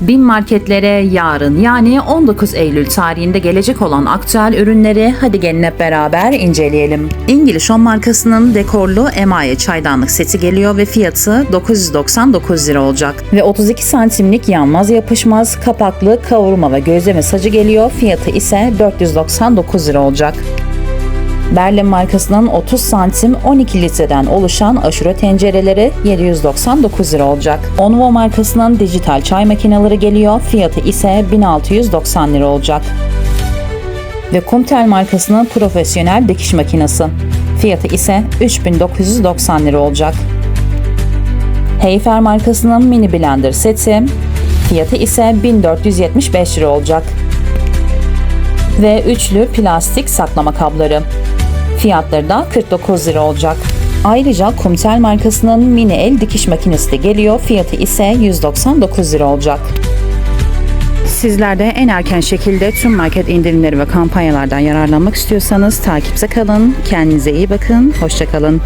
Bin marketlere yarın yani 19 Eylül tarihinde gelecek olan aktüel ürünleri hadi gelin hep beraber inceleyelim. İngiliz Home markasının dekorlu emaye çaydanlık seti geliyor ve fiyatı 999 lira olacak. Ve 32 santimlik yanmaz yapışmaz kapaklı kavurma ve gözleme sacı geliyor. Fiyatı ise 499 lira olacak. Berlin markasının 30 santim 12 litreden oluşan aşure tencereleri 799 lira olacak. Onvo markasının dijital çay makineleri geliyor. Fiyatı ise 1690 lira olacak. Ve Kumtel markasının profesyonel dikiş makinesi. Fiyatı ise 3990 lira olacak. Heyfer markasının mini blender seti. Fiyatı ise 1475 lira olacak ve üçlü plastik saklama kabları. Fiyatları da 49 lira olacak. Ayrıca Kumtel markasının mini el dikiş makinesi de geliyor. Fiyatı ise 199 lira olacak. Sizler de en erken şekilde tüm market indirimleri ve kampanyalardan yararlanmak istiyorsanız takipte kalın. Kendinize iyi bakın. Hoşçakalın.